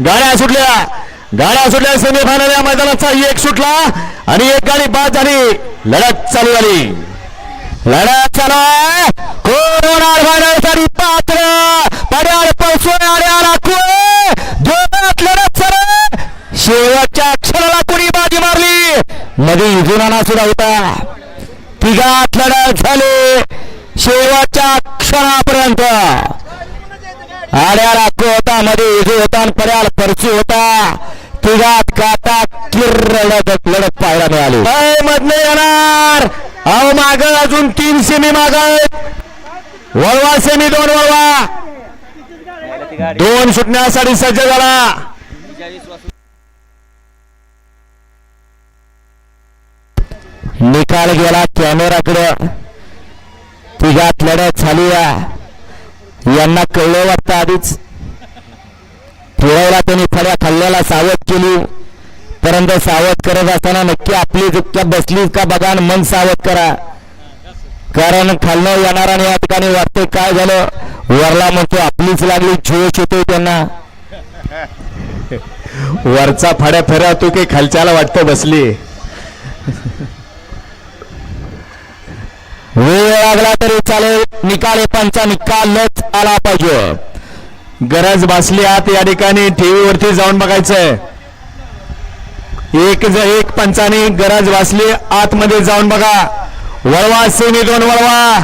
गाड्या सुटल्या. गाड्या सुटल्या सेमीफायनल या मैदानाचा एक सुटला आणि एक गाडी बाद झाली. लढत चालू झाली. लढत चालू आहे. कोण होणार फायनलसाठी पात्र. पड्याळ पळसोय आणि आला कुळे जोरात लढत चालू शेवटच्या क्षणाला कुणी बाजी मारली? मध्ये जुनाना सुद्धा होता तिघात लढत झाली शेवटच्या क्षणापर्यंत आड्याला कोटा मध्ये इजू होता पर्याल होता. तिघात काटा किरडत लढत पाहायला मिळाली. मधले येणार. अहो माग अजून तीन सेमी माग वळवा सेमी दोन वळवा. दोन सुटण्यासाठी सज्ज झाला. निकाल गेला कॅमेराकडं. तिघात लढत झाली यांना कळलं वाटतं आधीच. फिरायला त्यांनी फड्या खाल्ल्याला सावध केली. परंतु सावध करत असताना नक्की आपली चुक्या बसली का बघा मन सावध करा. कारण खाल्लं येणार आणि या ठिकाणी वाटते काय झालं? वरला म्हणतो आपलीच लागली जोश येतोय त्यांना. वरचा फाड्या फेरा तू की खालच्याला वाटतं बसली. वेळ लागला तरी चालेल. निकाल पंचा निकालच आला पाहिजे. गरज भासली आत या ठिकाणी. टीव्हीवरती जाऊन बघायचंय. एक ज एक पंचाने गरज भासली आतमध्ये जाऊन बघा. वळवा सेमी दोन वळवा.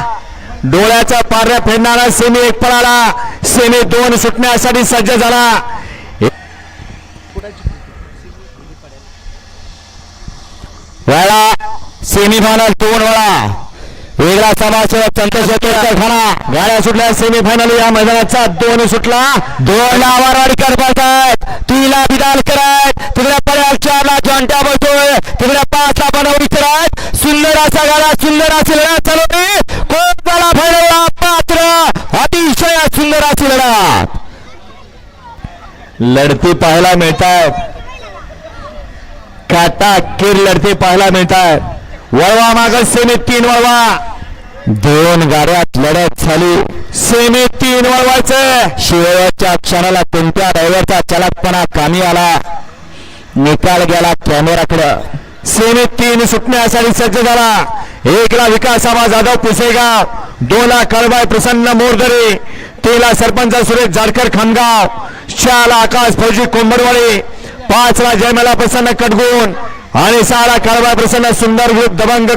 डोळ्याचा पार्या फेडणारा सेमी एक पळाला. सेमी दोन सुटण्यासाठी सज्ज झाला. वेळा सेमीफायनल दोन वेळा. वेगळा समाजसेवक चंद्रशेखर खाना गाड्या सुटल्या सेमीफायनल या मैदानाचा. दोन सुटला. दोन ला वारवाडीकर पळतायत तीनला बिदाल करायत तिकडे पर्याल चारला जॉन्ट्या बसतोय तिकडे पाचला बनवली करायत सुंदर असा गाडा सुंदर अशी लढा चालवते कोण झाला फायनलला पात्र. अतिशय सुंदर अशी लढा. लढती पाहायला मिळतात. काटा किर लढती पाहायला मिळतात. वळवा मागं सेमी तीन वळवा. दोन गाड्यात लढत झाली. सेमी तीन वळवायचं शेवटच्या क्षणाला कोणत्या ड्रायव्हरचा चलाकपणा कामी आला? निकाल गेला कॅमेराकडं. सेमी तीन सुटण्यासाठी सज्ज झाला. एकला विकास आबा जाधव पुसेगाव. दोला कळबाय प्रसन्न मोरदरे. तेला सरपंच सुरेश जाडकर खामगाव चारला आकाश फौजी कोंबडवाडी. पाचला जयमला प्रसन्न कटगुण. आणि सहाला कळबाय प्रसन्न सुंदर ग्रुप दबंग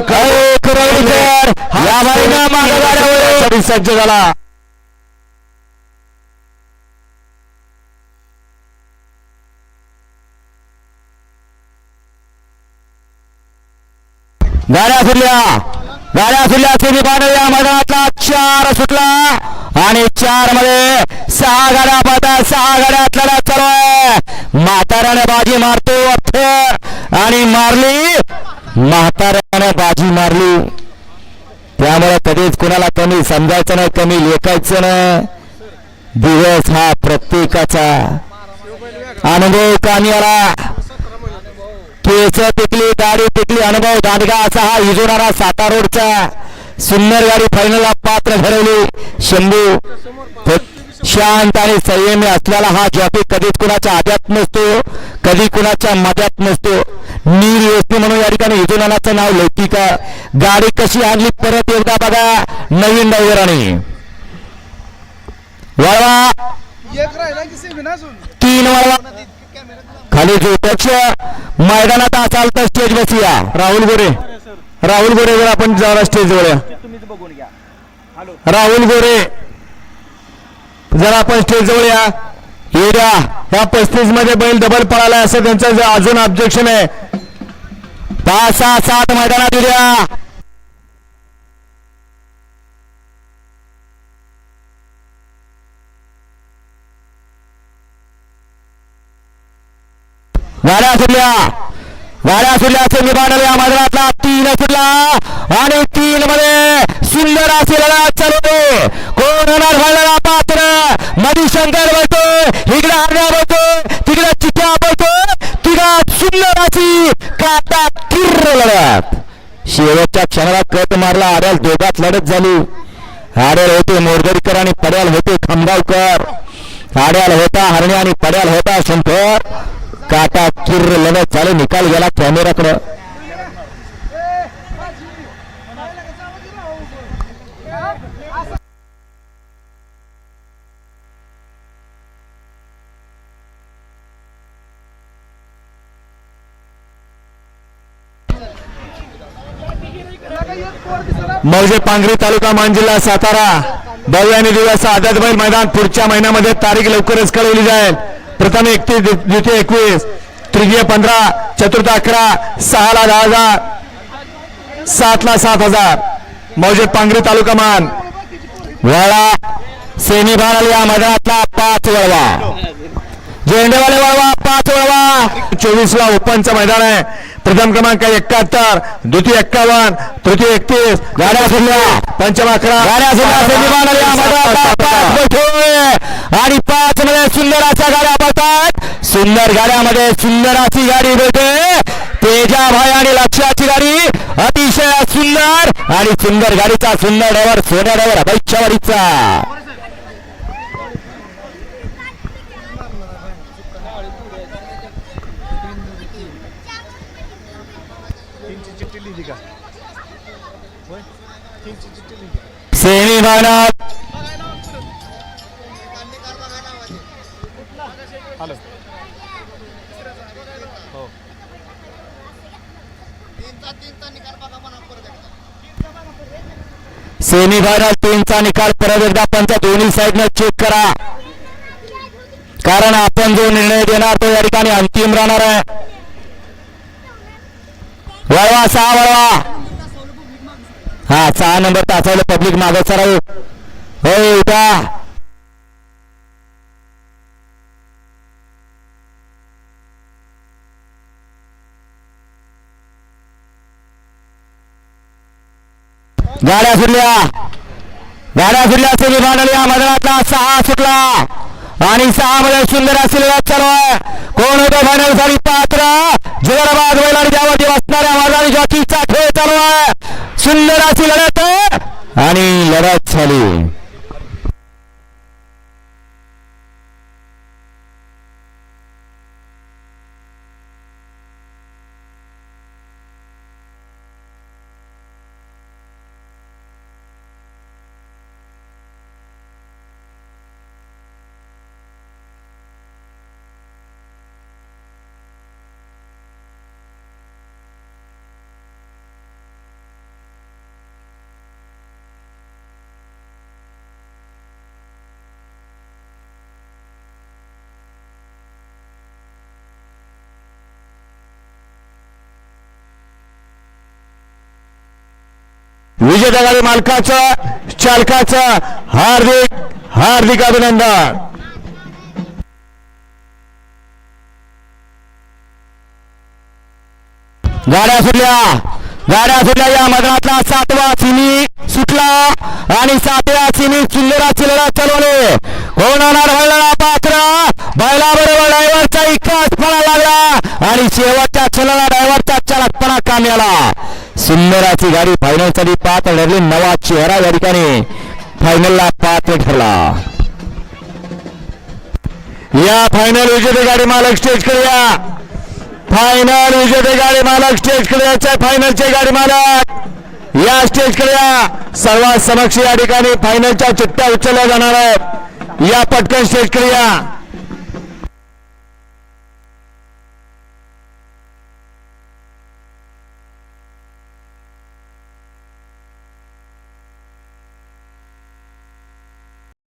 सज्ज झाला. गाड्या सुटल्या गाड्या सुटल्या फायनल या मैदानातला चार सुटला आणि चारमध्ये सहा गाड्या पाहतात सहा गाड्या आपल्याला चालू आहे. म्हाताऱ्याने बाजी मारतो अर्थ आणि मारली. म्हाताऱ्याने बाजी मारली. त्यामुळे कधीच कुणाला कमी समजायचं नाही कमी लेखायचं नाही. दिवस हा प्रत्येकाचा अनुभव कामी आला. केस टिकली गाडी टिकली अनुभव दांडगा असा हा इजोणारा साता रोडचा सुंदर गाडी फायनलला पात्र ठरवली. शंभू शांत आणि संयमी असलेला हा जॉकी कधीच कुणाच्या आद्यात नसतो. कधी कुणाच्या मध्यात नसतो. नीर योजनी म्हणून या ठिकाणी इजोनाचं नाव लौकिका गाडी कशी आणली परत एकदा बघा. नवीन डायव्हराने वळवा. तीन वळवा. खाली जो पक्ष. मैदानात असाल तर स्टेज बसूया राहुल गोरे. राहुल गोरे जर आपण जाऊया स्टेजवर या राहुल गोरे. जर आपण स्टेजजवळ या. येड्या ह्या पस्तीसमध्ये बैल डबल पळाला असं त्यांचं अजून ऑब्जेक्शन आहे. पाच सहा सात मैदानात उद्या गाड्या सुटल्या. गाड्या सुटल्या सेमी फायनल या मैदानातला. तीन सुटला. आणि तीन मध्ये सुंदर असेल चालू कोण होणार फायनल पाहतो लढत शेवटच्या क्षणाला कट मारला आड्याल दोघात लढत झाली. आड्याल होते मोरगडकर आणि पड्याल होते खामगावकर. आड्याल होता हरणे आणि पड्याल होता शंकर. काटा किर्र लढत झाले निकाल गेला कॅमेराकडं मौजे पांगरी तालुका मान जिल्हा सातारा. भव्य आणि दिवस आझादबाई मैदान पुढच्या महिन्यामध्ये तारीख लवकरच कळवली जाईल. प्रथम एकतीस द्वितीय एकवीस तृतीय पंधरा चतुर्थ अकरा सहाला दहा हजार सातला सात हजार. मौजे पांगरी तालुका मान. वळवा सेमीफायनल या मैदानातला पाच वळवा झेंडेवाले वळवा पाच वळवा. चोवीस ला ओपनचं मैदान आहे. प्रथम क्रमांक एकाहत्तर द्वितीय एक्कावन्न तृतीय एकतीस. गाड्या सुटल्या पंचम अकरा. गाड्या. आणि पाच मध्ये सुंदर अशा गाड्या पडतात सुंदर गाड्यामध्ये सुंदर अशी गाडी भेटे तेजाभाई आणि लक्षाची गाडी. अतिशय सुंदर आणि सुंदर गाडीचा सुंदर ड्रायव्हर सोन्या ड्रायव्हर अभैच्छवाडीचा सेमीफायनल. सेमीफायनल तीनचा निकाल परत एकदा पंच दोन्ही साईडनं चेक करा. कारण आपण जो निर्णय देणार तो या ठिकाणी अंतिम राहणार आहे. वळवा सहा वळवा. हा सहा नंबर तासावलं पब्लिक मागे सराव होय उठा. गाड्या सुटल्या. गाड्या सुटल्या सेमीफायनल या मैदानातला. सहा सुटला. आणि सहा मध्ये सुंदर असेल चालू आहे कोण होतो फायनलसाठी? पात्र. जोराबाद बैलांनी त्यावरती वाचणाऱ्या मैदानी जॉकीचा खेळ चालू आहे. सुंदर अशी लढत आणि लढत झाली विजय गाडी मालकाचं चालकाचं हार्दिक हार्दिक अभिनंदन. गाड्या सुटल्या. गाड्या सुटल्या या मैदानातला सातवा सिमी सुटला आणि सातव्या सिमी चिल्लरा चिल्लरा चलवले कोण होणार हळला पात्र बैला बरोबर ड्रायव्हरचा इकास पणा लागला आणि शेवटच्या क्षणाला ड्रायव्हरचा चालकपणा कामी आला. सुंदराची गाडी फायनलसाठी पात्र ठरली. नवा चेहरा या ठिकाणी. फायनलला पात्र ठरला. या फायनल विजेते गाडी मालक स्टेजकडे या. फायनल विजेते गाडी मालक स्टेजकडे फायनलचे गाडी मालक. या स्टेजकडे या. सर्वात समक्ष या ठिकाणी फायनलच्या चिट्ट्या उचलल्या जाणार आहेत. या पटकन स्टेजकडे या.